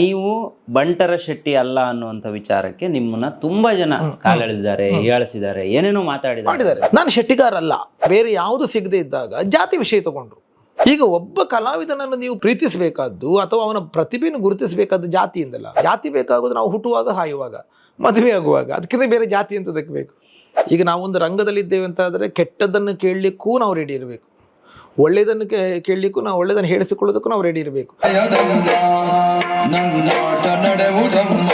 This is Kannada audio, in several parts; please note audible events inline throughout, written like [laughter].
ನೀವು ಬಂಟರ ಶೆಟ್ಟಿ ಅಲ್ಲ ಅನ್ನುವಂಥ ವಿಚಾರಕ್ಕೆ ನಿಮ್ಮನ್ನ ತುಂಬಾ ಜನ ಕಾಲೆಳೆದಿದ್ದಾರೆ ಹೀಯಾಳಿಸಿದ್ದಾರೆ ಏನೇನೋ ಮಾತಾಡಿದ್ದಾರೆ. ನಾನು ಶೆಟ್ಟಿಗಾರ ಅಲ್ಲ ಬೇರೆ ಯಾವುದು ಸಿಗದೆ ಇದ್ದಾಗ ಜಾತಿ ವಿಷಯ ತಗೊಂಡ್ರು. ಈಗ ಒಬ್ಬ ಕಲಾವಿದನನ್ನು ನೀವು ಪ್ರೀತಿಸಬೇಕಾದ್ದು ಅಥವಾ ಅವನ ಪ್ರತಿಭೆಯನ್ನು ಗುರುತಿಸಬೇಕಾದ್ದು ಜಾತಿಯಿಂದಲ್ಲ ಜಾತಿ ಬೇಕಾಗೋದು ನಾವು ಹುಟ್ಟುವಾಗ ಹಾಯುವಾಗ ಮದುವೆ ಆಗುವಾಗ ಅದಕ್ಕಿಂತ ಬೇರೆ ಜಾತಿ ಅಂತದಕ್ಕೆ ಬೇಕು? ಈಗ ನಾವೊಂದು ರಂಗದಲ್ಲಿದ್ದೇವೆ ಅಂತ ಆದರೆ ಕೆಟ್ಟದ್ದನ್ನು ಕೇಳಲಿಕ್ಕೂ ನಾವು ರೆಡಿ ಇರಬೇಕು. ಒಳ್ಳೆಯದನ್ನು ಕೇ- ಕೇಳಲಿಕ್ಕೂ ನಾವು ಒಳ್ಳೆಯದನ್ನು ಹೇಳಿಸಿಕೊಳ್ಳೋದಕ್ಕೂ ನಾವು ರೆಡಿ ಇರಬೇಕು. ನಡೆಯದಮ್ಮ ನನ್ನಾಟ ನಡೆಯುವುದಮ್ಮ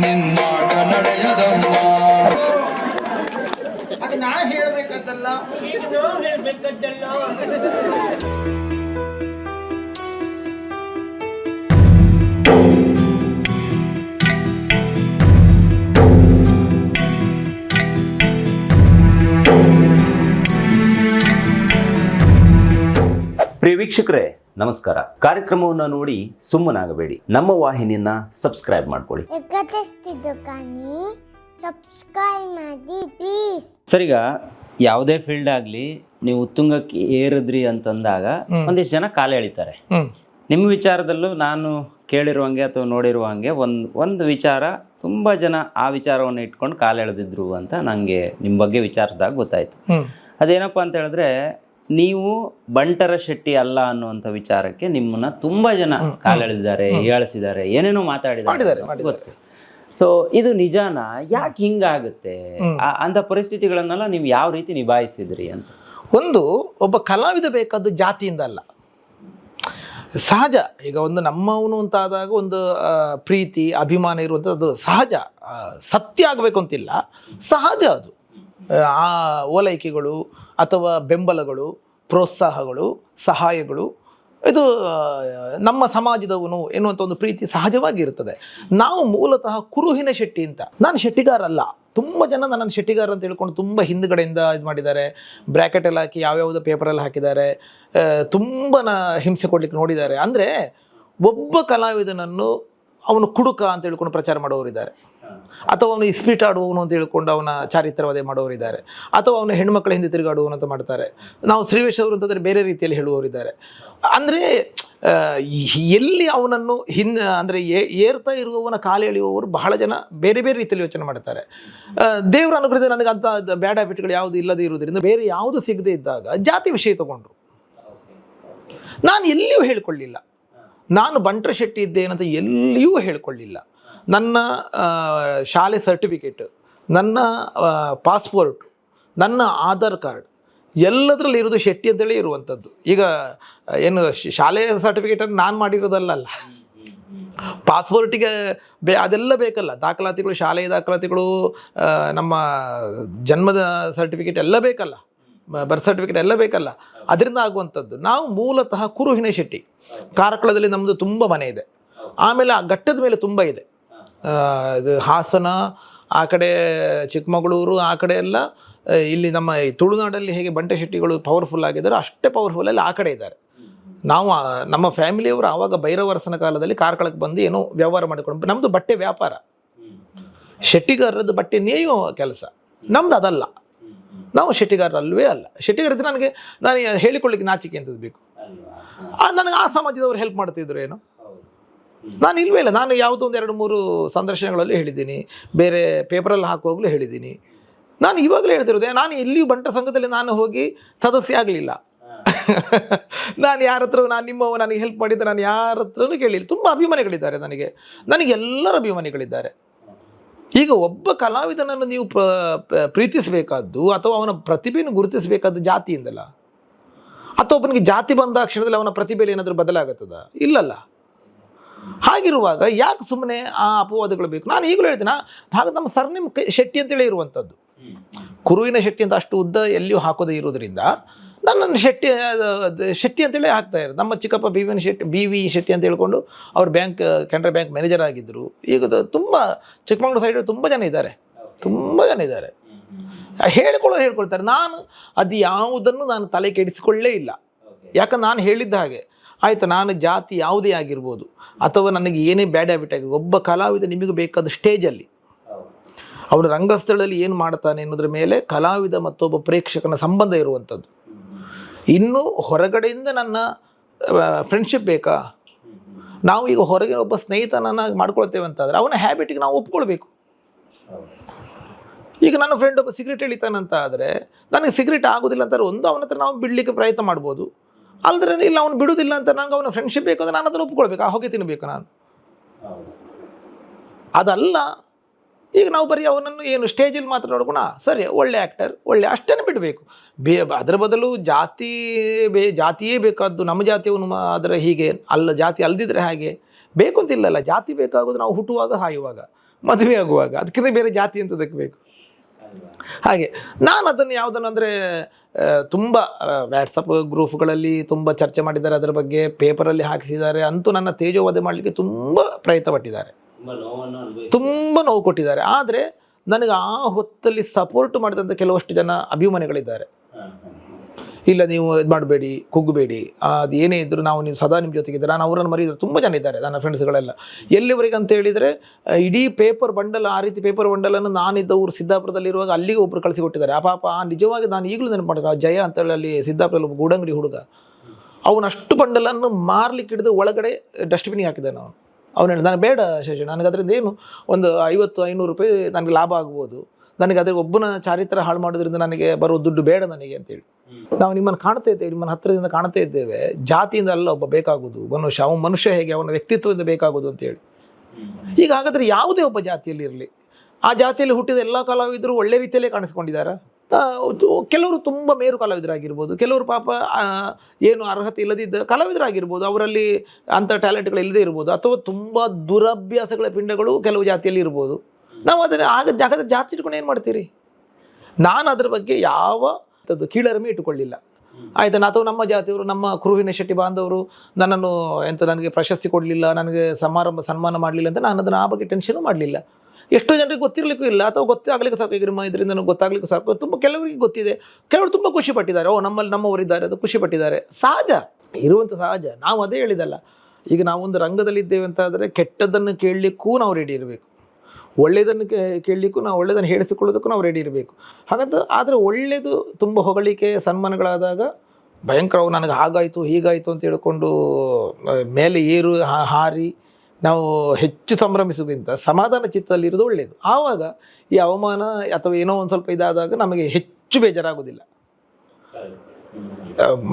ನಿನ್ನಾಟ ನಡೆಯದಮ್ಮ ಅದು ನಾ ಹೇಳಬೇಕಂತಲ್ಲ. ಪ್ರಿಯ ವೀಕ್ಷಕರೇ ನಮಸ್ಕಾರ. ಕಾರ್ಯಕ್ರಮವನ್ನು ನೋಡಿ ಸುಮ್ಮನಾಗಬೇಡಿ. ನಮ್ಮ ವಾಹಿನಿಯನ್ನ ಸಬ್ಸ್ಕ್ರೈಬ್ ಮಾಡ್ಕೊಳ್ಳಿ. ಎಕತೆಸ್ತಿದ್ದು ಕಾನಿ ಸಬ್ಸ್ಕ್ರೈಬ್ ಮಾಡಿ ಪ್ಲೀಸ್ ಸರಿಗ ಯಾವುದೇ ಫೀಲ್ಡ್ ಆಗಲಿ ನೀವು ಉತ್ತುಂಗಕ್ಕೆ ಏರಿದ್ರಿ ಅಂತಂದಾಗ ಒಂದಿಷ್ಟು ಜನ ಕಾಲ ಎಳಿತಾರೆ. ನಿಮ್ಮ ವಿಚಾರದಲ್ಲೂ ನಾನು ಕೇಳಿರುವಂಗೆ ಅಥವಾ ನೋಡಿರುವಂಗೆ ಒಂದು ಒಂದು ವಿಚಾರ ತುಂಬ ಜನ ಆ ವಿಚಾರವನ್ನು ಇಟ್ಕೊಂಡು ಕಾಲ ಎಳೆದಿದ್ರು ಅಂತ ನನಗೆ ನಿಮ್ಮ ಬಗ್ಗೆ ವಿಚಾರದಾಗ ಗೊತ್ತಾಯ್ತು. ಅದೇನಪ್ಪ ಅಂತ ಹೇಳಿದ್ರೆ ನೀವು ಬಂಟರ ಶೆಟ್ಟಿ ಅಲ್ಲ ಅನ್ನುವಂತ ವಿಚಾರಕ್ಕೆ ನಿಮ್ಮನ್ನ ತುಂಬಾ ಜನ ಕಾಲೆಳೆದಿದ್ದಾರೆ ಹೇಳಿಸಿದ್ದಾರೆ ಏನೇನೋ ಮಾತಾಡಿದ್ದಾರೆ. ಗೊತ್ತು. ಸೊ ಇದು ನಿಜಾನ? ಯಾಕೆ ಹಿಂಗಾಗುತ್ತೆ? ಆ- ಅಂತ ಪರಿಸ್ಥಿತಿಗಳನ್ನೆಲ್ಲ ನೀವು ಯಾವ ರೀತಿ ನಿಭಾಯಿಸಿದ್ರಿ ಅಂತ? ಒಂದು ಒಬ್ಬ ಕಲಾವಿದ ಬೇಕಾದ್ದು ಜಾತಿಯಿಂದ ಅಲ್ಲ. ಸಹಜ. ಈಗ ಒಂದು ನಮ್ಮವನು ಅಂತಾದಾಗ ಒಂದು ಆ, ಪ್ರೀತಿ ಅಭಿಮಾನ ಇರುವಂಥದ್ದು ಸಹಜ. ಸತ್ಯ ಆಗಬೇಕು ಅಂತಿಲ್ಲ. ಸಹಜ ಅದು. ಆ ಓಲೈಕೆಗಳು ಅಥವಾ ಬೆಂಬಲಗಳು, ಪ್ರೋತ್ಸಾಹಗಳು, ಸಹಾಯಗಳು, ಇದು ನಮ್ಮ ಸಮಾಜದವನು ಎನ್ನುವಂಥ ಒಂದು ಪ್ರೀತಿ ಸಹಜವಾಗಿ ಇರುತ್ತದೆ ನಾವು ಮೂಲತಃ ಕುರುಹಿನ ಶೆಟ್ಟಿ ಅಂತ. ನಾನು ಶೆಟ್ಟಿಗಾರಲ್ಲ. ತುಂಬ ಜನ ನನ್ನನ್ನು ಶೆಟ್ಟಿಗಾರ ಅಂತ ಹೇಳ್ಕೊಂಡು ತುಂಬ ಹಿಂದ್ಗಡೆಯಿಂದ ಇದು ಮಾಡಿದ್ದಾರೆ. ಬ್ರ್ಯಾಕೆಟ್ ಎಲ್ಲ ಹಾಕಿ ಯಾವ್ಯಾವುದೋ ಪೇಪರಲ್ಲಿ ಹಾಕಿದ್ದಾರೆ. ತುಂಬ ಹಿಂಸೆ ಕೊಡ್ಲಿಕ್ಕೆ ನೋಡಿದ್ದಾರೆ. ಅಂದರೆ ಒಬ್ಬ ಕಲಾವಿದನನ್ನು ಅವನು ಕುಡುಕ ಅಂತ ಹೇಳ್ಕೊಂಡು ಪ್ರಚಾರ ಮಾಡೋರಿದ್ದಾರೆ ಅಥವಾ ಅವನು ಇಸ್ಪೀಟ್ ಆಡುವವನು ಅಂತ ಹೇಳ್ಕೊಂಡು ಅವನ ಚಾರಿತ್ರವಾದ ಮಾಡೋರಿದ್ದಾರೆ ಅಥವಾ ಅವನು ಹೆಣ್ಮಕ್ಳ ಹಿಂದೆ ತಿರುಗಾಡುವನು ಅಂತ ಮಾಡ್ತಾರೆ. ನಾವು ಶ್ರೀವೇಶ್ ಅವರು ಅಂತಂದರೆ ಬೇರೆ ರೀತಿಯಲ್ಲಿ ಹೇಳುವವರಿದ್ದಾರೆ ಅಂದರೆ ಎಲ್ಲಿ ಅವನನ್ನು ಹಿಂದೆ ಅಂದರೆ ಏರ್ತಾ ಇರುವವನ ಕಾಲ ಎಳೆಯುವವರು ಬಹಳ ಜನ ಬೇರೆ ಬೇರೆ ರೀತಿಯಲ್ಲಿ ಯೋಚನೆ ಮಾಡ್ತಾರೆ. ದೇವರ ಅನುಗ್ರಹದಿಂದ ನನಗೆ ಅಂತ ಬ್ಯಾಡ್ ಹ್ಯಾಬಿಟ್ಗಳು ಯಾವುದು ಇಲ್ಲದೆ ಇರುವುದರಿಂದ ಬೇರೆ ಯಾವುದು ಸಿಗದೆ ಇದ್ದಾಗ ಜಾತಿ ವಿಷಯ ತಗೊಂಡ್ರು. ನಾನು ಎಲ್ಲಿಯೂ ಹೇಳ್ಕೊಳ್ಳಿಲ್ಲ. ನಾನು ಬಂಟ್ರ ಶೆಟ್ಟಿ ಇದ್ದೇನಂತ ಎಲ್ಲಿಯೂ ಹೇಳಿಕೊಳ್ಳಿಲ್ಲ. ನನ್ನ ಶಾಲೆ ಸರ್ಟಿಫಿಕೇಟ್ ನನ್ನ ಪಾಸ್ಪೋರ್ಟ್ ನನ್ನ ಆಧಾರ್ ಕಾರ್ಡ್ ಎಲ್ಲದರಲ್ಲಿ ಇರೋದು ಶೆಟ್ಟಿ ಅಂತೇಳಿ ಇರುವಂಥದ್ದು. ಈಗ, ಏನು, ಶಾಲೆ ಶಾಲೆಯ ಸರ್ಟಿಫಿಕೇಟನ್ನು ನಾನು ಮಾಡಿರೋದಲ್ಲ ಪಾಸ್ಪೋರ್ಟಿಗೆ ಬೇ, ಅದೆಲ್ಲ ಬೇಕಲ್ಲ. ದಾಖಲಾತಿಗಳು, ಶಾಲೆಯ ದಾಖಲಾತಿಗಳು ನಮ್ಮ ಜನ್ಮದ ಸರ್ಟಿಫಿಕೇಟ್ ಎಲ್ಲ ಬೇಕಲ್ಲ. ಬರ್ತ್ ಸರ್ಟಿಫಿಕೇಟ್ ಎಲ್ಲ ಬೇಕಲ್ಲ. ಅದರಿಂದ ಆಗುವಂಥದ್ದು. ನಾವು ಮೂಲತಃ ಕುರುಹಿನ ಶೆಟ್ಟಿ. ಕಾರ್ಕಳದಲ್ಲಿ ನಮ್ಮದು ತುಂಬ ಮನೆ ಇದೆ. ಆಮೇಲೆ ಆ ಘಟ್ಟದ ಮೇಲೆ ತುಂಬ ಇದೆ. ಇದು ಹಾಸನ, ಆ ಕಡೆ ಚಿಕ್ಕಮಗಳೂರು, ಆ ಕಡೆ ಎಲ್ಲ ಇಲ್ಲಿ ನಮ್ಮ ತುಳುನಾಡಲ್ಲಿ ಹೇಗೆ ಬಂಟೆ ಶೆಟ್ಟಿಗಳು ಪವರ್ಫುಲ್ ಆಗಿದ್ದಾರೆ ಅಷ್ಟೇ ಪವರ್ಫುಲ್ಲಲ್ಲಿ ಆ ಕಡೆ ಇದ್ದಾರೆ. ನಾವು ನಮ್ಮ ಫ್ಯಾಮಿಲಿಯವರು ಆವಾಗ ಭೈರವರಸನ ಕಾಲದಲ್ಲಿ ಕಾರ್ಕಳಕ್ಕೆ ಬಂದು ಏನೋ ವ್ಯವಹಾರ ಮಾಡಿಕೊಂಡು ನಮ್ಮದು ಬಟ್ಟೆ ವ್ಯಾಪಾರ. ಶೆಟ್ಟಿಗಾರರದ್ದು ಬಟ್ಟೆ ನೇಯೋ ಕೆಲಸ. ನಮ್ದು ಅದಲ್ಲ. ನಾವು ಶೆಟ್ಟಿಗಾರರಲ್ವೇ ಅಲ್ಲ. ಶೆಟ್ಟಿಗಾರದ್ದು ನನಗೆ, ನಾನು ಹೇಳಿಕೊಳ್ಳಿಕ್ಕೆ ನಾಚಿಕೆ ಅಂತದ್ದು ಬೇಕು? ನನಗೆ ಆ ಸಮಾಜದವರು ಹೆಲ್ಪ್ ಮಾಡ್ತಿದ್ರು ಏನು. ನಾನು ಇಲ್ವೇ ಇಲ್ಲ ನಾನು ಯಾವುದೋ ಒಂದು ಎರಡು ಮೂರು ಸಂದರ್ಶನಗಳಲ್ಲಿ ಹೇಳಿದ್ದೀನಿ ಬೇರೆ ಪೇಪರಲ್ಲಿ ಹಾಕುವಾಗಲೂ ಹೇಳಿದ್ದೀನಿ. ನಾನು ಇವಾಗಲೂ ಹೇಳ್ತಿರೋದೆ ನಾನು ಎಲ್ಲಿಯೂ ಬಂಟ ಸಂಘದಲ್ಲಿ ನಾನು ಹೋಗಿ ಸದಸ್ಯ ಆಗಲಿಲ್ಲ. ನಾನು ಯಾರ ಹತ್ರ ನಾನು ನಿಮ್ಮ ನನಗೆ ಹೆಲ್ಪ್ ಮಾಡಿದ್ದೆ ನಾನು ಯಾರ ಹತ್ರನೂ ಕೇಳಿಲ್ಲ. ತುಂಬ ಅಭಿಮಾನಿಗಳಿದ್ದಾರೆ ನನಗೆ. ನನಗೆ ಎಲ್ಲರ ಅಭಿಮಾನಿಗಳಿದ್ದಾರೆ. ಈಗ ಒಬ್ಬ ಕಲಾವಿದನನ್ನು ನೀವು ಪ್ರ ಪ್ರೀತಿಸಬೇಕಾದ್ದು ಅಥವಾ ಅವನ ಪ್ರತಿಭೆಯನ್ನು ಗುರುತಿಸಬೇಕಾದ್ದು ಜಾತಿಯಿಂದಲ್ಲ. ಅಥವಾ ಒಬ್ಬನಿಗೆ ಜಾತಿ ಬಂದ ಕ್ಷಣದಲ್ಲಿ ಅವನ ಪ್ರತಿಭೆಯಲ್ಲಿ ಏನಾದರೂ ಬದಲಾಗುತ್ತದ? ಇಲ್ಲಲ್ಲ. ಹಾಗಿರುವಾಗ ಯಾಕೆ ಸುಮ್ಮನೆ ಆ ಅಪವಾದಗಳು ಬೇಕು? ನಾನು ಈಗಲೂ ಹೇಳ್ತೀನಿ ಹಾಗೆ ನಮ್ಮ ಸರ್ನೇಮ್ ಶೆಟ್ಟಿ ಅಂತೇಳಿ ಇರುವಂಥದ್ದು ಕುರುವಿನ ಶೆಟ್ಟಿ ಅಂತ ಅಷ್ಟು ಉದ್ದ ಎಲ್ಲಿಯೂ ಹಾಕೋದೇ ಇರೋದ್ರಿಂದ ನನ್ನನ್ನು ಶೆಟ್ಟಿ ಶೆಟ್ಟಿ ಅಂತೇಳಿ ಹಾಕ್ತಾ ಇರೋದು ನಮ್ಮ ಚಿಕ್ಕಪ್ಪ B win Shetty, B V Shetty ಅಂತ ಹೇಳ್ಕೊಂಡು ಅವ್ರು ಬ್ಯಾಂಕ್, ಕೆನರಾ ಬ್ಯಾಂಕ್ ಮ್ಯಾನೇಜರ್ ಆಗಿದ್ದರು ಈಗ ತುಂಬ ಚಿಕ್ಕಮಗಳೂರು ಸೈಡ್ ತುಂಬ ಜನ ಇದ್ದಾರೆ. ತುಂಬ ಜನ ಇದ್ದಾರೆ. ಹೇಳಿಕೊಳ್ಳೋರು ಹೇಳ್ಕೊಳ್ತಾರೆ. ನಾನು ಅದು ಯಾವುದನ್ನು ನಾನು ತಲೆ ಕೆಡಿಸಿಕೊಳ್ಳೇ ಇಲ್ಲ. ಯಾಕಂದ್ರೆ ನಾನು ಹೇಳಿದ್ದ ಹಾಗೆ. ಆಯಿತು ನಾನು ಜಾತಿ ಯಾವುದೇ ಆಗಿರ್ಬೋದು ಅಥವಾ ನನಗೆ ಏನೇ ಬ್ಯಾಡ್ ಹ್ಯಾಬಿಟ್ ಆಗಿರ್ಬೋದು ಒಬ್ಬ ಕಲಾವಿದ ನಿಮಗೆ ಬೇಕಾದ ಸ್ಟೇಜಲ್ಲಿ ಅವನು ರಂಗಸ್ಥಳದಲ್ಲಿ ಏನು ಮಾಡ್ತಾನೆ ಅನ್ನೋದ್ರ ಮೇಲೆ ಕಲಾವಿದ ಮತ್ತೊಬ್ಬ ಪ್ರೇಕ್ಷಕನ ಸಂಬಂಧ ಇರುವಂಥದ್ದು. ಇನ್ನು ಹೊರಗಡೆಯಿಂದ ನನ್ನ ಫ್ರೆಂಡ್ಶಿಪ್ ಬೇಕಾ? ನಾವು ಈಗ ಹೊರಗೆ ಒಬ್ಬ ಸ್ನೇಹಿತನನ್ನು ಮಾಡ್ಕೊಳ್ತೇವೆ ಅಂತಂದರೆ ಅವನ ಹ್ಯಾಬಿಟಿಗೆ ನಾವು ಒಪ್ಕೊಳ್ಬೇಕು. ಈಗ ನನ್ನ ಫ್ರೆಂಡ್ ಒಬ್ಬ ಸಿಗ್ರೆಟ್ ಎಳಿತಾನಂತ ಆದರೆ ನನಗೆ ಸಿಗ್ರೆಟ್ ಆಗೋದಿಲ್ಲ ಅಂತಾರೆ ಒಂದು ಅವನ ಹತ್ರ ನಾವು ಬಿಡಲಿಕ್ಕೆ ಪ್ರಯತ್ನ ಮಾಡ್ಬೋದು. ಅಲ್ಲದ್ರೆ ಇಲ್ಲ, ಅವನು ಬಿಡೋದಿಲ್ಲ ಅಂತ ನಂಗೆ ಅವನ ಫ್ರೆಂಡ್ಶಿಪ್ ಬೇಕು ಅಂದರೆ ನಾನು ಅದನ್ನು ಒಪ್ಕೊಳ್ಬೇಕು. ಆ ಹೊಗೆ ತಿನ್ನಬೇಕು ನಾನು. ಅದಲ್ಲ, ಈಗ ನಾವು ಬರೀ ಅವನನ್ನು ಏನು ಸ್ಟೇಜಲ್ಲಿ ಮಾತ್ರ ನೋಡೋಣ ಸರಿ, ಒಳ್ಳೆ ಆ್ಯಕ್ಟರ್ ಒಳ್ಳೆ ಅಷ್ಟೇ ಬಿಡಬೇಕು. ಬೇ, ಅದರ ಬದಲು ಜಾತಿ ಬೇ, ಜಾತಿಯೇ ಬೇಕಾದ್ದು, ನಮ್ಮ ಜಾತಿಯವನು ಅದರ ಹೀಗೆ ಅಲ್ಲ, ಜಾತಿ ಅಲ್ದಿದ್ರೆ ಹಾಗೆ ಬೇಕು ಅಂತಿಲ್ಲಲ್ಲ ಜಾತಿ ಬೇಕಾಗೋದು ನಾವು ಹುಟ್ಟುವಾಗ, ಹಾಯುವಾಗ, ಮದುವೆ ಆಗುವಾಗ, ಅದಕ್ಕಿಂತ ಬೇರೆ ಜಾತಿ ಅಂತದಕ್ಕೆ ಬೇಕು? ಹಾಗೆ ನಾನು ಅದನ್ನು ಯಾವುದನ್ನು ಅಂದರೆ ತುಂಬ ವ್ಯಾಟ್ಸಪ್ ಗ್ರೂಪ್ಗಳಲ್ಲಿ ತುಂಬ ಚರ್ಚೆ ಮಾಡಿದ್ದಾರೆ ಅದರ ಬಗ್ಗೆ ಪೇಪರಲ್ಲಿ ಹಾಕಿಸಿದ್ದಾರೆ ಅಂತೂ ನನ್ನ ತೇಜೋವಧೆ ಮಾಡಲಿಕ್ಕೆ ತುಂಬ ಪ್ರಯತ್ನ ಪಟ್ಟಿದ್ದಾರೆ. ತುಂಬ ನೋವು ಕೊಟ್ಟಿದ್ದಾರೆ. ಆದರೆ ನನಗೆ ಆ ಹೊತ್ತಲ್ಲಿ ಸಪೋರ್ಟ್ ಮಾಡಿದಂಥ ಕೆಲವಷ್ಟು ಜನ ಅಭಿಮಾನಿಗಳಿದ್ದಾರೆ. ಇಲ್ಲ ನೀವು ಇದು ಮಾಡಬೇಡಿ ಕುಗ್ಗಬೇಡಿ ಅದು ಏನೇ ಇದ್ದರೂ ನಾವು ನೀವು ಸದಾ ನಿಮ್ಮ ಜೊತೆಗಿದ್ದಾರೆ? ನಾನು ಅವರನ್ನು ಮರೀದ್ರೆ ತುಂಬ ಜನ ಇದ್ದಾರೆ ನನ್ನ ಫ್ರೆಂಡ್ಸ್ಗಳೆಲ್ಲ ಎಲ್ಲಿವರೆಗೆ ಅಂತ ಹೇಳಿದರೆ ಇಡೀ ಪೇಪರ್ ಬಂಡಲ್ ಆ ರೀತಿ ಪೇಪರ್ ಬಂಡಲನ್ನು ನಾನಿದ್ದ ಊರು ಸಿದ್ದಾಪುರದಲ್ಲಿರುವಾಗ ಅಲ್ಲಿಗೆ ಒಬ್ಬರು ಕಳಿಸಿಕೊಟ್ಟಿದ್ದಾರೆ ಆ ಪಾಪ, ಆ, ನಿಜವಾಗಿ ನಾನು ಈಗಲೂ ನೆನಪು ಮಾಡಿದ್ರೆ ಜಯ ಅಂತೇಳಿ ಅಲ್ಲಿ ಸಿದ್ದಾಪುರದಲ್ಲಿ ಒಬ್ಬ ಗೂಡಂಗಡಿ ಹುಡುಗ. ಅವನಷ್ಟು ಬಂಡಲನ್ನು ಮಾರ್ಲಿಕ್ಕೆ ಹಿಡಿದು ಒಳಗಡೆ ಡಸ್ಟ್ಬಿನ್ಗೆ ಹಾಕಿದ್ದಾನೆ ನಾನು ಅವನು ಹೇಳಿ ನಾನು ಬೇಡ ಶಶಿ ನನಗೆ ಅದರಿಂದ ಏನು? ಒಂದು ಐವತ್ತು, ಐನೂರು ರೂಪಾಯಿ ನನಗೆ ಲಾಭ ಆಗ್ಬೋದು. ನನಗೆ ಅದೇ ಒಬ್ಬನ ಚಾರಿತ್ರ ಹಾಳು ಮಾಡೋದ್ರಿಂದ ನನಗೆ ಬರೋ ದುಡ್ಡು ಬೇಡ ನನಗೆ ಅಂತೇಳಿ. ನಾವು ನಿಮ್ಮನ್ನು ಕಾಣ್ತಾ ಇದ್ದೇವೆ, ನಿಮ್ಮನ್ನು ಹತ್ತಿರದಿಂದ ಕಾಣ್ತಾ ಇದ್ದೇವೆ. ಜಾತಿಯಿಂದ ಅಲ್ಲ ಒಬ್ಬ ಬೇಕಾಗುವುದು ಮನುಷ್ಯ ಅವನ ಮನುಷ್ಯ ಹೇಗೆ, ಅವನ ವ್ಯಕ್ತಿತ್ವದಿಂದ ಬೇಕಾಗುವುದು ಅಂತೇಳಿ. ಈಗ ಹಾಗಾದ್ರೆ ಯಾವುದೇ ಒಬ್ಬ ಜಾತಿಯಲ್ಲಿ ಇರಲಿ. ಆ ಜಾತಿಯಲ್ಲಿ ಹುಟ್ಟಿದ ಎಲ್ಲ ಕಲಾವಿದರು ಒಳ್ಳೆ ರೀತಿಯಲ್ಲೇ ಕಾಣಿಸ್ಕೊಂಡಿದ್ದಾರೆ? ಕೆಲವರು ತುಂಬ ಮೇರು ಕಲಾವಿದರಾಗಿರ್ಬೋದು ಕೆಲವರು ಪಾಪ ಏನು ಅರ್ಹತೆ ಇಲ್ಲದಿದ್ದ ಕಲಾವಿದರಾಗಿರ್ಬೋದು, ಅವರಲ್ಲಿ ಅಂಥ ಟ್ಯಾಲೆಂಟ್ಗಳು ಇಲ್ಲದೇ ಇರ್ಬೋದು, ಅಥವಾ ತುಂಬ ದುರಭ್ಯಾಸಗಳ ಪಿಂಡಗಳು ಕೆಲವು ಜಾತಿಯಲ್ಲಿ ಇರ್ಬೋದು. ನಾವು ಅದನ್ನು ಆಗ ಜಾಗದ ಜಾತಿ ಇಟ್ಕೊಂಡು ಏನು ಮಾಡ್ತೀರಿ? ನಾನು ಅದ್ರ ಬಗ್ಗೆ ಯಾವ ಅದು ಕೀಳರಿಮೆ ಇಟ್ಟುಕೊಳ್ಳಿಲ್ಲ. ಆಯ್ತಾ ಅಥವಾ ನಮ್ಮ ಜಾತಿಯವರು, ನಮ್ಮ ಕುರುವಿನ ಶೆಟ್ಟಿ ಬಾಂಧವರು, ನನ್ನನ್ನು ಎಂತ ನನಗೆ ಪ್ರಶಸ್ತಿ ಕೊಡಲಿಲ್ಲ, ನನಗೆ ಸಮಾರಂಭ ಸನ್ಮಾನ ಮಾಡಲಿಲ್ಲ ಅಂತ ನಾನು ಅದನ್ನು ಆ ಬಗ್ಗೆ ಟೆನ್ಷನು ಮಾಡಲಿಲ್ಲ. ಎಷ್ಟೋ ಜನರಿಗೆ ಗೊತ್ತಿರಲಿಕ್ಕೂ ಇಲ್ಲ, ಅಥವಾ ಗೊತ್ತಾಗಲಿಕ್ಕೆ ಸಾಕು. ಈಗ ಇದರಿಂದ ನನಗೆ ಗೊತ್ತಾಗಲಿಕ್ಕೆ ಸಾಕು. ತುಂಬ ಕೆಲವರಿಗೆ ಗೊತ್ತಿದೆ. ಕೆಲವರು ತುಂಬ ಖುಷಿ ಪಟ್ಟಿದ್ದಾರೆ. ಓ, ನಮ್ಮಲ್ಲಿ ನಮ್ಮವರಿದ್ದಾರೆ, ಅದು ಖುಷಿ ಪಟ್ಟಿದ್ದಾರೆ. ಸಹಜ ಇರುವಂಥ ಸಹಜ. ನಾವು ಅದೇ ಹೇಳಿದಲ್ಲ, ಈಗ ನಾವೊಂದು ರಂಗದಲ್ಲಿದ್ದೇವೆ ಅಂತ ಆದರೆ ಕೆಟ್ಟದ್ದನ್ನು ಕೇಳಲಿಕ್ಕೂ ನಾವು ರೆಡಿ ಇರಬೇಕು. ಒಳ್ಳೆಯದನ್ನು ಕೇಳಲಿಕ್ಕೂ ನಾವು ಒಳ್ಳೆಯದನ್ನು ಹೇಳಿಸಿಕೊಳ್ಳೋದಕ್ಕೂ ನಾವು ರೆಡಿ ಇರಬೇಕು. ಹಾಗಂತ ಆದರೆ ಒಳ್ಳೆಯದು ತುಂಬ ಹೊಗಳಿಕೆ ಸನ್ಮಾನಗಳಾದಾಗ ಭಯಂಕರ "ಓ, ನನಗೆ ಹಾಗಾಯಿತು ಹೀಗಾಯಿತು ಅಂತ ಹೇಳಿಕೊಂಡು ಮೇಲೆ ಏರು ಹಾರಿ ನಾವು ಹೆಚ್ಚು ಸಂಭ್ರಮಿಸುವುದಕ್ಕಿಂತ ಸಮಾಧಾನ ಚಿತ್ತದಲ್ಲಿರೋದು ಒಳ್ಳೆಯದು ಆವಾಗ ಈ ಅವಮಾನ ಅಥವಾ ಏನೋ ಒಂದು ಸ್ವಲ್ಪ ಇದಾದಾಗ ನಮಗೆ ಹೆಚ್ಚು ಬೇಜಾರಾಗೋದಿಲ್ಲ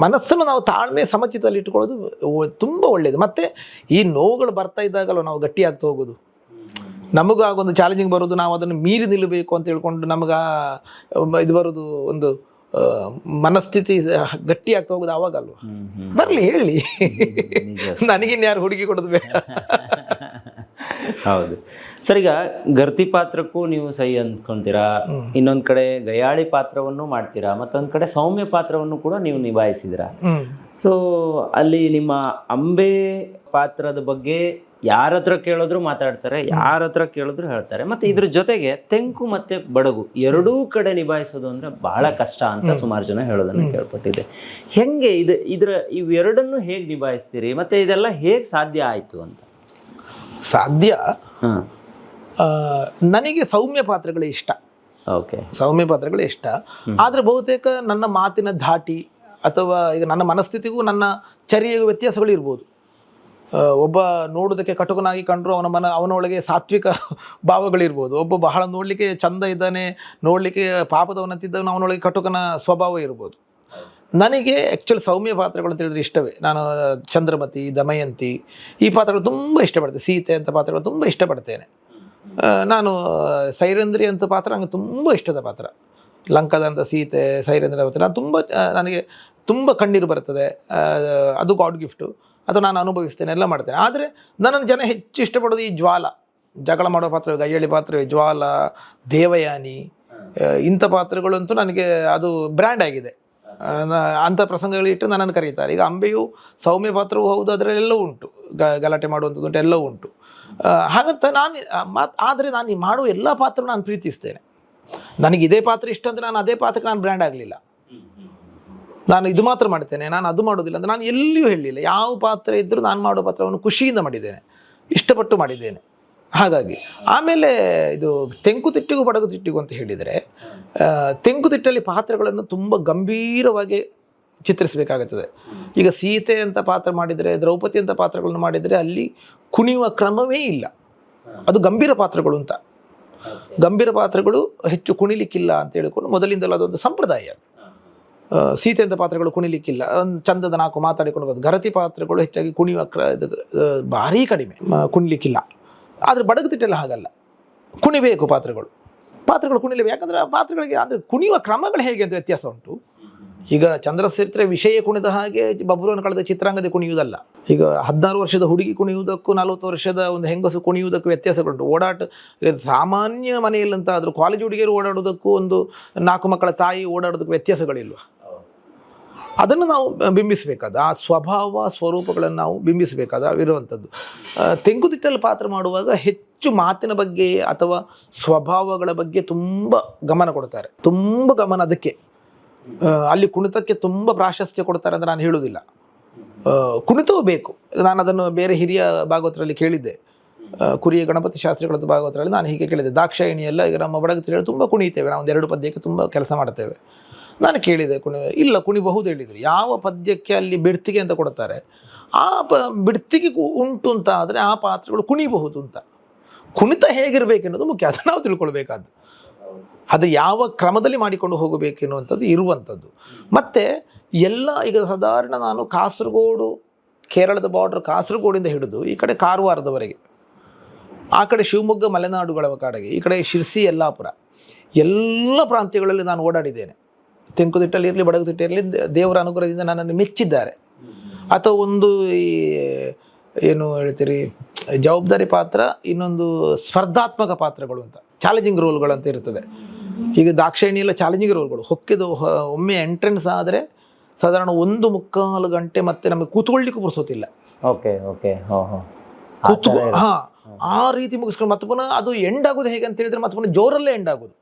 ಮನಸ್ಸನ್ನು ನಾವು ತಾಳ್ಮೆ ಸಮಚಿತ್ತದಲ್ಲಿ ಇಟ್ಕೊಳ್ಳೋದು ತುಂಬ ಒಳ್ಳೆಯದು ಮತ್ತು ಈ ನೋವುಗಳು ಬರ್ತಾ ಇದ್ದಾಗಲೂ ನಾವು ಗಟ್ಟಿಯಾಗ್ತಾ ಹೋಗೋದು. ನಮಗೂ ಆಗೊಂದು ಚಾಲೆಂಜಿಂಗ್ ಬರೋದು ನಾವು ಅದನ್ನು ಮೀರಿ ನಿಲ್ಲಬೇಕು ಅಂತ ಹೇಳ್ಕೊಂಡು ನಮಗೆ ಇದು ಬರೋದು ಒಂದು ಮನಸ್ಥಿತಿ ಗಟ್ಟಿ ಆಗ್ತಾ ಹೋಗೋದು ಅವಾಗಲ್ವ ಬರಲಿ ಹೇಳಿ. [laughs] ನನಗಿನ್ಯಾರು ಹುಡುಗಿ ಕೊಡೋದು ಬೇಡ. [laughs] ಹೌದು. ಸರ್ ಈಗ ಗರ್ತಿ ಪಾತ್ರಕ್ಕೂ ನೀವು ಸಹಿ ಅಂದ್ಕೊಂತೀರಾ? ಇನ್ನೊಂದ್ ಕಡೆ ಗಯಾಳಿ ಪಾತ್ರವನ್ನು ಮಾಡ್ತೀರಾ? ಮತ್ತೊಂದ್ ಕಡೆ ಸೌಮ್ಯ ಪಾತ್ರವನ್ನು ಕೂಡ ನೀವು ನಿಭಾಯಿಸಿದಿರಾ ಸೊ ಅಲ್ಲಿ ನಿಮ್ಮ ಅಂಬೆ ಪಾತ್ರದ ಬಗ್ಗೆ ಯಾರ ಹತ್ರ ಕೇಳಿದ್ರು ಮಾತಾಡ್ತಾರೆ ಯಾರ ಹತ್ರ ಕೇಳಿದ್ರು ಹೇಳ್ತಾರೆ. ಮತ್ತೆ ಇದ್ರ ಜೊತೆಗೆ ತೆಂಕು ಮತ್ತೆ ಬಡಗು ಎರಡೂ ಕಡೆ ನಿಭಾಯಿಸೋದು ಅಂದ್ರೆ ಬಹಳ ಕಷ್ಟ ಅಂತ ಸುಮಾರು ಜನ ಹೇಳೋದನ್ನ ಕೇಳ್ಪಟ್ಟಿದೆ ಹೆಂಗೆ ಇದು ಇದ್ರ ಇವೆರಡನ್ನು ಹೇಗ್ ನಿಭಾಯಿಸ್ತೀರಿ? ಮತ್ತೆ ಇದೆಲ್ಲ ಹೇಗ್ ಸಾಧ್ಯ ಆಯ್ತು ಅಂತ? ಸಾಧ್ಯ? ನನಗೆ ಸೌಮ್ಯ ಪಾತ್ರಗಳೇ ಇಷ್ಟ. ಓಕೆ. ಸೌಮ್ಯ ಪಾತ್ರಗಳೇ ಇಷ್ಟ. ಆದ್ರೆ ಬಹುತೇಕ ನನ್ನ ಮಾತಿನ ಧಾಟಿ ಅಥವಾ ಈಗ ನನ್ನ ಮನಸ್ಥಿತಿಗೂ ನನ್ನ ಚರ್ಯೆಗೂ ವ್ಯತ್ಯಾಸಗಳು ಇರ್ಬೋದು ಒಬ್ಬ ನೋಡೋದಕ್ಕೆ ಕಟುಕನಾಗಿ ಕಂಡ್ರು ಅವನ ಮನ ಅವನೊಳಗೆ ಸಾತ್ವಿಕ [laughs] ಭಾವಗಳಿರ್ಬೋದು. ಒಬ್ಬ ಬಹಳ ನೋಡಲಿಕ್ಕೆ ಚಂದ ಇದ್ದಾನೆ, ನೋಡಲಿಕ್ಕೆ ಪಾಪದವನಂತಿದ್ದವನು ಅವನೊಳಗೆ ಕಟುಕನ ಸ್ವಭಾವ ಇರ್ಬೋದು. ನನಗೆ ಆ್ಯಕ್ಚುಲಿ ಸೌಮ್ಯ ಪಾತ್ರಗಳು ಅಂತ ಹೇಳಿದ್ರೆ ಇಷ್ಟವೇ. ನಾನು ಚಂದ್ರಮತಿ, ದಮಯಂತಿ, ಈ ಪಾತ್ರಗಳು ತುಂಬ ಇಷ್ಟಪಡ್ತೇನೆ. ಸೀತೆ ಅಂತ ಪಾತ್ರಗಳು ತುಂಬ ಇಷ್ಟಪಡ್ತೇನೆ. ನಾನು ಸೈರೇಂದ್ರಿ ಅಂತ ಪಾತ್ರ ನಂಗೆ ತುಂಬ ಇಷ್ಟದ ಪಾತ್ರ. ಲಂಕಾದಂಥ ಸೀತೆ ಸೈರೇಂದ್ರ ಪಾತ್ರ. ನಾನು ತುಂಬ ನನಗೆ ತುಂಬ ಕಣ್ಣೀರು ಬರ್ತದೆ ಅದು ಗಾಡ್ ಗಿಫ್ಟು ಅದು ನಾನು ಅನುಭವಿಸ್ತೇನೆ ಎಲ್ಲ ಮಾಡ್ತೇನೆ. ಆದರೆ ನನ್ನನ್ನು ಜನ ಹೆಚ್ಚು ಇಷ್ಟಪಡೋದು ಈ ಜ್ವಾಲ. ಜಗಳ ಮಾಡೋ ಪಾತ್ರವೇ ಗೈಯಳಿ ಪಾತ್ರವೇ ಜ್ವಾಲ ದೇವಯಾನಿ ಇಂಥ ಪಾತ್ರಗಳಂತೂ ನನಗೆ ಅದು ಬ್ರ್ಯಾಂಡ್ ಆಗಿದೆ. ಅಂಥ ಪ್ರಸಂಗಗಳಿಟ್ಟು ನನ್ನನ್ನು ಕರೀತಾರೆ. ಈಗ ಅಂಬೆಯು ಸೌಮ್ಯ ಪಾತ್ರವೂ ಹೌದು ಅದರಲ್ಲೆಲ್ಲವೂ ಉಂಟು. ಗ ಗಲಾಟೆ ಮಾಡುವಂಥದ್ದು ಉಂಟು ಎಲ್ಲವೂ ಉಂಟು. ಹಾಗಂತ ನಾನು ಮಾತ್ ಆದರೆ ನಾನು ಈ ಮಾಡುವ ಎಲ್ಲ ಪಾತ್ರ ನಾನು ಪ್ರೀತಿಸ್ತೇನೆ. ನನಗೆ ಇದೇ ಪಾತ್ರ ಇಷ್ಟ ಅಂದರೆ ನಾನು ಅದೇ ಪಾತ್ರಕ್ಕೆ ನಾನು ಬ್ರ್ಯಾಂಡ್ ಆಗಲಿಲ್ಲ. ನಾನು ಇದು ಮಾತ್ರ ಮಾಡ್ತೇನೆ, ನಾನು ಅದು ಮಾಡೋದಿಲ್ಲ ಅಂತ ನಾನು ಎಲ್ಲಿಯೂ ಹೇಳಲಿಲ್ಲ. ಯಾವ ಪಾತ್ರ ಇದ್ದರೂ ನಾನು ಮಾಡೋ ಪಾತ್ರವನ್ನು ಖುಷಿಯಿಂದ ಮಾಡಿದ್ದೇನೆ, ಇಷ್ಟಪಟ್ಟು ಮಾಡಿದ್ದೇನೆ. ಹಾಗಾಗಿ, ಆಮೇಲೆ ಇದು ತೆಂಕುತಿಟ್ಟಿಗೂ ಬಡಗು ತಿಟ್ಟಿಗೂ ಅಂತ ಹೇಳಿದರೆ ತೆಂಕುತಿಟ್ಟಲ್ಲಿ ಪಾತ್ರಗಳನ್ನು ತುಂಬ ಗಂಭೀರವಾಗಿ ಚಿತ್ರಿಸಬೇಕಾಗುತ್ತದೆ. ಈಗ ಸೀತೆ ಅಂತ ಪಾತ್ರ ಮಾಡಿದರೆ, ದ್ರೌಪದಿ ಅಂತ ಪಾತ್ರಗಳನ್ನು ಮಾಡಿದರೆ ಅಲ್ಲಿ ಕುಣಿಯುವ ಕ್ರಮವೇ ಇಲ್ಲ. ಅದು ಗಂಭೀರ ಪಾತ್ರಗಳು ಅಂತ. ಗಂಭೀರ ಪಾತ್ರಗಳು ಹೆಚ್ಚು ಕುಣಿಲಿಕ್ಕಿಲ್ಲ ಅಂತ ಹೇಳಿಕೊಂಡು ಮೊದಲಿಂದಲೂ ಅದೊಂದು ಸಂಪ್ರದಾಯ. ಆ, ಸೀತೆ ಅಂತ ಪಾತ್ರಗಳು ಕುಣಿಲಿಕ್ಕಿಲ್ಲ. ಒಂದು ಚಂದದ ನಾಲ್ಕು ಮಾತಾಡಿಕೊಂಡು ಬಂದು ಗರತಿ ಪಾತ್ರಗಳು ಹೆಚ್ಚಾಗಿ ಕುಣಿಯುವ ಇದು ಭಾರೀ ಕಡಿಮೆ. ಕುಣಿಲಿಕ್ಕಿಲ್ಲ. ಆದರೆ ಬಡಗುತಿಟ್ಟೆಲ್ಲ ಹಾಗಲ್ಲ. ಕುಣಿಬೇಕು ಪಾತ್ರಗಳು. ಪಾತ್ರಗಳು ಕುಣಿಲೇಬೇಕು. ಯಾಕಂದ್ರೆ ಆ ಪಾತ್ರಗಳಿಗೆ ಅಂದರೆ ಕುಣಿಯುವ ಕ್ರಮಗಳು ಹೇಗೆ ಅಂತ ವ್ಯತ್ಯಾಸ ಉಂಟು. ಈಗ ಚಂದ್ರಚರಿತ್ರೆ ವಿಷಯ ಕುಣಿದ ಹಾಗೆ ಬಬ್ರುವನ್ನು ಕಳೆದ ಚಿತ್ರಾಂಗದ ಕುಣಿಯುವುದಲ್ಲ. ಈಗ ಹದಿನಾರು ವರ್ಷದ ಹುಡುಗಿ ಕುಣಿಯುವುದಕ್ಕೂ ನಲವತ್ತು ವರ್ಷದ ಒಂದು ಹೆಂಗಸು ಕುಣಿಯುವುದಕ್ಕೂ ವ್ಯತ್ಯಾಸಗಳುಂಟು. ಓಡಾಟ ಸಾಮಾನ್ಯ ಮನೆಯಲ್ಲಂತಾದರೂ ಕಾಲೇಜು ಹುಡುಗಿಯರು ಓಡಾಡೋದಕ್ಕೂ ಒಂದು ನಾಲ್ಕು ಮಕ್ಕಳ ತಾಯಿ ಓಡಾಡೋದಕ್ಕೂ ವ್ಯತ್ಯಾಸಗಳಿಲ್ವ? ಅದನ್ನು ನಾವು ಬಿಂಬಿಸಬೇಕಾದ, ಆ ಸ್ವಭಾವ ಸ್ವರೂಪಗಳನ್ನು ನಾವು ಬಿಂಬಿಸಬೇಕಾದ ಇರುವಂಥದ್ದು. ತೆಂಕುತಿಟ್ಟಲ್ಲಿ ಪಾತ್ರ ಮಾಡುವಾಗ ಹೆಚ್ಚು ಮಾತಿನ ಬಗ್ಗೆ ಅಥವಾ ಸ್ವಭಾವಗಳ ಬಗ್ಗೆ ತುಂಬ ಗಮನ ಕೊಡ್ತಾರೆ. ತುಂಬ ಗಮನ ಅದಕ್ಕೆ. ಅಲ್ಲಿ ಕುಣಿತಕ್ಕೆ ತುಂಬ ಪ್ರಾಶಸ್ತ್ಯ ಕೊಡ್ತಾರೆ ಅಂತ ನಾನು ಹೇಳುವುದಿಲ್ಲ. ಕುಣಿತವೂ ಬೇಕು. ನಾನು ಅದನ್ನು ಬೇರೆ ಹಿರಿಯ ಭಾಗವತರಲ್ಲಿ ಕೇಳಿದ್ದೆ. ಕುರಿಯ ಗಣಪತಿ ಶಾಸ್ತ್ರಿಗಳ ಭಾಗವತರಲ್ಲಿ ನಾನು ಹೀಗೆ ಕೇಳಿದೆ ದಾಕ್ಷಾಯಿಣಿಯೆಲ್ಲ ಈಗ ನಮ್ಮ ಬಡಗತಿಯಲ್ಲಿ ತುಂಬ ಕುಣಿತೇವೆ ನಾವು ಒಂದೆರಡು ಪದ್ಯಕ್ಕೆ ತುಂಬ ಕೆಲಸ ಮಾಡ್ತೇವೆ. ನಾನು ಕೇಳಿದೆ ಕುಣಿ ಇಲ್ಲ ಕುಣಿಬಹುದು ಹೇಳಿದರು. ಯಾವ ಪದ್ಯಕ್ಕೆ ಅಲ್ಲಿ ಬಿಡ್ತಿಗೆ ಅಂತ ಕೊಡ್ತಾರೆ. ಆ ಪ, ಬಿಡ್ತಿಗೆ ಉಂಟು ಅಂತ ಆದರೆ ಆ ಪಾತ್ರಗಳು ಕುಣಿಬಹುದು ಅಂತ. ಕುಣಿತ ಹೇಗಿರಬೇಕೆನ್ನೋದು ಮುಖ್ಯ ಅದನ್ನು ನಾವು ತಿಳ್ಕೊಳ್ಬೇಕಾದ್ದು. ಅದು ಯಾವ ಕ್ರಮದಲ್ಲಿ ಮಾಡಿಕೊಂಡು ಹೋಗಬೇಕೆನ್ನುವಂಥದ್ದು ಇರುವಂಥದ್ದು. ಮತ್ತು ಎಲ್ಲ, ಈಗ ಸಾಧಾರಣ ನಾನು ಕಾಸರಗೋಡು, ಕೇರಳದ ಬಾರ್ಡರ್ ಕಾಸರಗೋಡಿಂದ ಹಿಡಿದು ಈ ಕಡೆ ಕಾರವಾರದವರೆಗೆ, ಆ ಕಡೆ ಶಿವಮೊಗ್ಗ ಮಲೆನಾಡುಗಳ ಕಡೆಗೆ, ಈ ಕಡೆ ಶಿರ್ಸಿ, ಯಲ್ಲಾಪುರ, ಎಲ್ಲ ಪ್ರಾಂತ್ಯಗಳಲ್ಲಿ ನಾನು ಓಡಾಡಿದ್ದೇನೆ. ತೆಂಕುತಿಟ್ಟಲ್ಲಿ ಇರಲಿ ಬಡಗು ತಿಟ್ಟಿರಲಿ ದೇವರ ಅನುಗ್ರಹದಿಂದ ನನ್ನನ್ನು ಮೆಚ್ಚಿದ್ದಾರೆ. ಅಥವಾ ಒಂದು ಈ ಏನು ಹೇಳ್ತೀರಿ ಜವಾಬ್ದಾರಿ ಪಾತ್ರ ಇನ್ನೊಂದು ಸ್ಪರ್ಧಾತ್ಮಕ ಪಾತ್ರಗಳು ಅಂತ. ಚಾಲೆಂಜಿಂಗ್ ರೋಲ್ಗಳು ಅಂತ ಇರ್ತದೆ. ಈಗ ದಾಕ್ಷಾಯಿಣಿ ಎಲ್ಲ ಚಾಲೆಂಜಿಂಗ್ ರೋಲ್ಗಳು. ಹೊಕ್ಕಿದು ಒಮ್ಮೆ ಎಂಟ್ರೆನ್ಸ್ ಆದರೆ ಸಾಧಾರಣ ಒಂದು ಮುಕ್ಕಾಲು ಗಂಟೆ ಮತ್ತೆ ನಮಗೆ ಕೂತ್ಕೊಳ್ಳಿಕ್ಕೂ ಪುರ್ಸೋತಿಲ್ಲ ಓಕೆ ಓಕೆ. ಹಾ ಹೋ. ಆ ರೀತಿ ಮುಗಿಸ್ಕೊಂಡು ಮತ್ತೆ ಪುನಃ ಅದು ಎಂಡ್ ಆಗೋದು ಹೇಗೆ ಅಂತ ಹೇಳಿದ್ರೆ ಮತ್ತೆ ಪುನಃ ಜೋರಲ್ಲೇ ಎಂಡ್ ಆಗೋದು.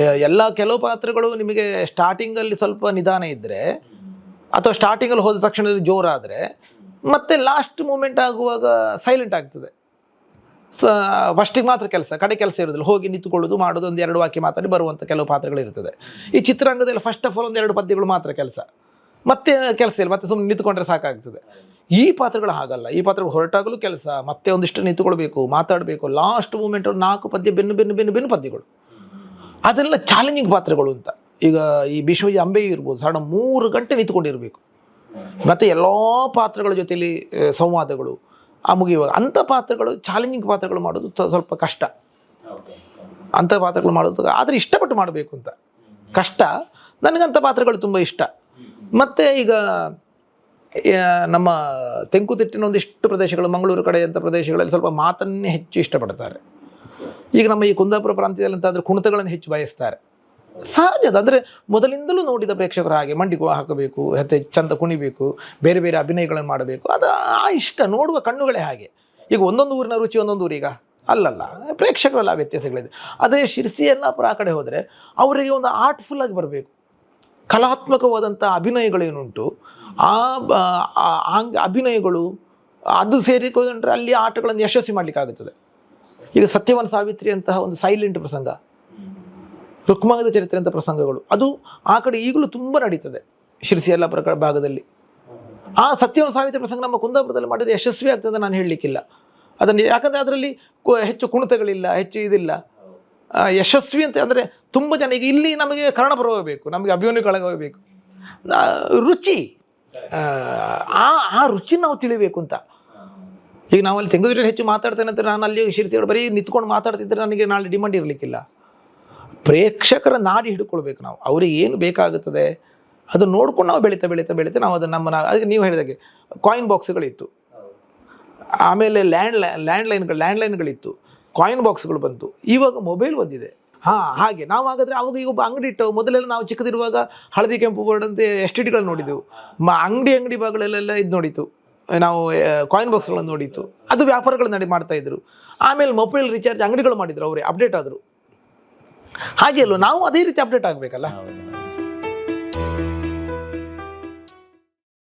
ಎಲ್ಲ ಕೆಲವು ಪಾತ್ರಗಳು ನಿಮಗೆ ಸ್ಟಾರ್ಟಿಂಗಲ್ಲಿ ಸ್ವಲ್ಪ ನಿಧಾನ ಇದ್ದರೆ ಅಥವಾ ಸ್ಟಾರ್ಟಿಂಗಲ್ಲಿ ಹೋದ ತಕ್ಷಣ ಜೋರಾದರೆ ಮತ್ತೆ ಲಾಸ್ಟ್ ಮೂಮೆಂಟ್ ಆಗುವಾಗ ಸೈಲೆಂಟ್ ಆಗ್ತದೆ. ಸ ಫಸ್ಟಿಗೆ ಮಾತ್ರ ಕೆಲಸ, ಕಡೆ ಕೆಲಸ ಇರೋದಿಲ್ಲ. ಹೋಗಿ ನಿಂತುಕೊಳ್ಳೋದು, ಮಾಡೋದು, ಒಂದು ಎರಡು ವಾಕ್ಯ ಮಾತಾಡಿ ಬರುವಂಥ ಕೆಲವು ಪಾತ್ರಗಳು ಇರ್ತದೆ. ಈ ಚಿತ್ರರಂಗದಲ್ಲಿ ಫಸ್ಟ್ ಆಫ್ ಆಲ್ ಒಂದು ಎರಡು ಪದ್ಯಗಳು ಮಾತ್ರ ಕೆಲಸ. ಮತ್ತೆ ಕೆಲಸ ಇಲ್ಲ, ಮತ್ತೆ ಸುಮ್ಮನೆ ನಿಂತ್ಕೊಂಡ್ರೆ ಸಾಕಾಗ್ತದೆ. ಈ ಪಾತ್ರಗಳು ಹಾಗಲ್ಲ. ಈ ಪಾತ್ರಗಳು ಹೊರಟಾಗಲೂ ಕೆಲಸ, ಮತ್ತೆ ಒಂದಿಷ್ಟು ನಿಂತುಕೊಳ್ಬೇಕು, ಮಾತಾಡಬೇಕು ಲಾಸ್ಟ್ ಮೂಮೆಂಟ್ ನಾಲ್ಕು ಪದ್ಯ, ಬೆನ್ನು ಬೆನ್ನು ಬೆನ್ನು ಬೆನ್ನು ಪದ್ಯಗಳು. ಅದೆಲ್ಲ ಚಾಲೆಂಜಿಂಗ್ ಪಾತ್ರಗಳು ಅಂತ. ಈಗ ಈ ಭೀಷ್ಮಜಿ ಅಂಬೆ ಇರ್ಬೋದು, ಸಣ್ಣ ಮೂರು ಗಂಟೆ ನಿಂತ್ಕೊಂಡಿರಬೇಕು. ಮತ್ತು ಎಲ್ಲ ಪಾತ್ರಗಳ ಜೊತೆಯಲ್ಲಿ ಸಂವಾದಗಳು, ಆ, ಮುಗಿಯುವಾಗ. ಅಂಥ ಪಾತ್ರಗಳು ಚಾಲೆಂಜಿಂಗ್ ಪಾತ್ರಗಳು ಮಾಡೋದು ಸ್ವಲ್ಪ ಕಷ್ಟ. ಅಂಥ ಪಾತ್ರಗಳು ಮಾಡೋದು, ಆದರೆ ಇಷ್ಟಪಟ್ಟು ಮಾಡಬೇಕು ಅಂತ. ಕಷ್ಟ. ನನಗಂಥ ಪಾತ್ರಗಳು ತುಂಬ ಇಷ್ಟ. ಮತ್ತು ಈಗ ನಮ್ಮ ತೆಂಕುತಿಟ್ಟಿನ ಒಂದಿಷ್ಟು ಪ್ರದೇಶಗಳು, ಮಂಗಳೂರು ಕಡೆ ಅಂಥ ಪ್ರದೇಶಗಳಲ್ಲಿ ಸ್ವಲ್ಪ ಮಾತನ್ನೇ ಹೆಚ್ಚು ಇಷ್ಟಪಡ್ತಾರೆ. ಈಗ ನಮ್ಮ ಈ ಕುಂದಾಪುರ ಪ್ರಾಂತ್ಯದಲ್ಲಿ ಅಂತಾದರೆ ಕುಣಿತಗಳನ್ನು ಹೆಚ್ಚು ಬಯಸ್ತಾರೆ. ಸಹಜದ ಅಂದರೆ ಮೊದಲಿಂದಲೂ ನೋಡಿದ ಪ್ರೇಕ್ಷಕರು ಹಾಗೆ ಮಂಡಿಗೂ ಹಾಕಬೇಕು, ಮತ್ತೆ ಚಂದ ಕುಣಿಬೇಕು, ಬೇರೆ ಬೇರೆ ಅಭಿನಯಗಳನ್ನು ಮಾಡಬೇಕು. ಅದು ಆ ಇಷ್ಟ ನೋಡುವ ಕಣ್ಣುಗಳೇ ಹಾಗೆ. ಈಗ ಒಂದೊಂದು ಊರಿನ ರುಚಿ ಒಂದೊಂದು ಊರೀಗ. ಅಲ್ಲಲ್ಲ, ಪ್ರೇಕ್ಷಕರೆಲ್ಲ ವ್ಯತ್ಯಾಸಗಳಿದೆ. ಅದೇ ಶಿರ್ಸಿ ಪರ ಆ ಕಡೆ ಹೋದರೆ ಅವರಿಗೆ ಒಂದು ಆರ್ಟ್ಫುಲ್ಲಾಗಿ ಬರಬೇಕು. ಕಲಾತ್ಮಕವಾದಂಥ ಅಭಿನಯಗಳೇನುಂಟು, ಆ ಅಭಿನಯಗಳು, ಅದು ಸೇರಿಕೊಂಡ್ರೆ ಅಲ್ಲಿ ಆಟಗಳನ್ನು ಯಶಸ್ವಿ ಮಾಡಲಿಕ್ಕಾಗುತ್ತದೆ. ಈಗ ಸತ್ಯವನ್ ಸಾವಿತ್ರಿ ಅಂತಹ ಒಂದು ಸೈಲೆಂಟ್ ಪ್ರಸಂಗ. ರುಕ್ಮಾಗದ ಚರಿತ್ರೆ ಅಂತ ಪ್ರಸಂಗಗಳು. ಅದು ಆ ಕಡೆ ಈಗಲೂ ತುಂಬ ನಡೀತದೆ ಶಿರಸಿ ಎಲ್ಲ ಪ್ರಕಾರ ಭಾಗದಲ್ಲಿ. ಆ ಸತ್ಯವನ್ ಸಾವಿತ್ರಿ ಪ್ರಸಂಗ ನಮ್ಮ ಕುಂದಾಪುರದಲ್ಲಿ ಮಾಡಿದ್ರೆ ಯಶಸ್ವಿ ಆಗ್ತದೆ ನಾನು ಹೇಳಲಿಕ್ಕಿಲ್ಲ. ಅದನ್ನು ಯಾಕಂದರೆ ಅದರಲ್ಲಿ ಹೆಚ್ಚು ಕುಣಿತಗಳಿಲ್ಲ ಹೆಚ್ಚು ಇದಿಲ್ಲ. ಯಶಸ್ವಿ ಅಂತ ಅಂದರೆ ತುಂಬ ಜನ ಈಗ ಇಲ್ಲಿ ನಮಗೆ ಕನ್ನಡ ಹೋಗಬೇಕು ನಮಗೆ ಅಭಿಮಾನಿ ಹೋಗಬೇಕು. ಆ, ರುಚಿ ಆ ಆ ರುಚಿ ನಾವು ತಿಳಿಬೇಕು ಅಂತ. ಈಗ ನಾವು ಅಲ್ಲಿ ತೆಂಗುದಿಟ್ಟಲ್ಲಿ ಹೆಚ್ಚು ಮಾತಾಡ್ತೇನೆ ಅಂತ ನಾನು ಅಲ್ಲಿ ಶಿರ್ಸಿ ಬರೀ ನಿಂತ್ಕೊಂಡು ಮಾತಾಡ್ತಿದ್ರೆ ನನಗೆ ನಾಳೆ ಡಿಮಾಂಡ್ ಇರಲಿಕ್ಕಿಲ್ಲ. ಪ್ರೇಕ್ಷಕರ ನಾಡಿ ಹಿಡ್ಕೊಳ್ಬೇಕು ನಾವು. ಅವ್ರಿಗೆ ಏನು ಬೇಕಾಗುತ್ತದೆ ಅದು ನೋಡ್ಕೊಂಡು ನಾವು ಬೆಳೀತಾ ಬೆಳೀತಾ ಬೆಳೀತಾ ನಾವು ಅದನ್ನು ನಮ್ಮ ಅದಕ್ಕೆ ನೀವು ಹೇಳಿದಾಗೆ ಕಾಯಿನ್ ಬಾಕ್ಸ್ಗಳಿತ್ತು ಆಮೇಲೆ ಲ್ಯಾಂಡ್ ಲ್ಯಾಂಡ್ ಲೈನ್ಗಳು ಲ್ಯಾಂಡ್ ಲೈನ್ಗಳಿತ್ತು ಕಾಯಿನ್ ಬಾಕ್ಸ್ಗಳು ಬಂತು. ಇವಾಗ ಮೊಬೈಲ್ ಬಂದಿದೆ. ಹಾಂ, ಹಾಗೆ. ನಾವು ಹಾಗಾದರೆ ಅವಾಗ ಈಗ ಒಬ್ಬ ಅಂಗಡಿ ಇಟ್ಟು ಮೊದಲೆಲ್ಲ ನಾವು ಚಿಕ್ಕದಿರುವಾಗ ಹಳದಿ ಕೆಂಪು ಬೋರ್ಡ್ ಅಂತ ಎಸ್ ಟಿ ಡಿಗಳು ನೋಡಿದ್ದೆವು. ಮ, ಅಂಗಡಿ ಅಂಗಡಿ ಭಾಗಗಳಲ್ಲೆಲ್ಲ ಇದು ನೋಡಿತು ನಾವು ಕಾಯಿನ್ ಬಾಕ್ಸ್ಗಳನ್ನು ನೋಡಿತ್ತು ಅದು ವ್ಯಾಪಾರಗಳು ನಡೆ, ಮಾಡ್ತಾ ಇದ್ರು. ಆಮೇಲೆ ಮೊಬೈಲ್ ರೀಚಾರ್ಜ್ ಅಂಗಡಿಗಳು ಮಾಡಿದ್ರು ಅವರೇ ಅಪ್ಡೇಟ್ ಆದರು. ಹಾಗೆ ಅಲ್ವ? ನಾವು ಅದೇ ರೀತಿ ಅಪ್ಡೇಟ್ ಆಗಬೇಕಲ್ಲ?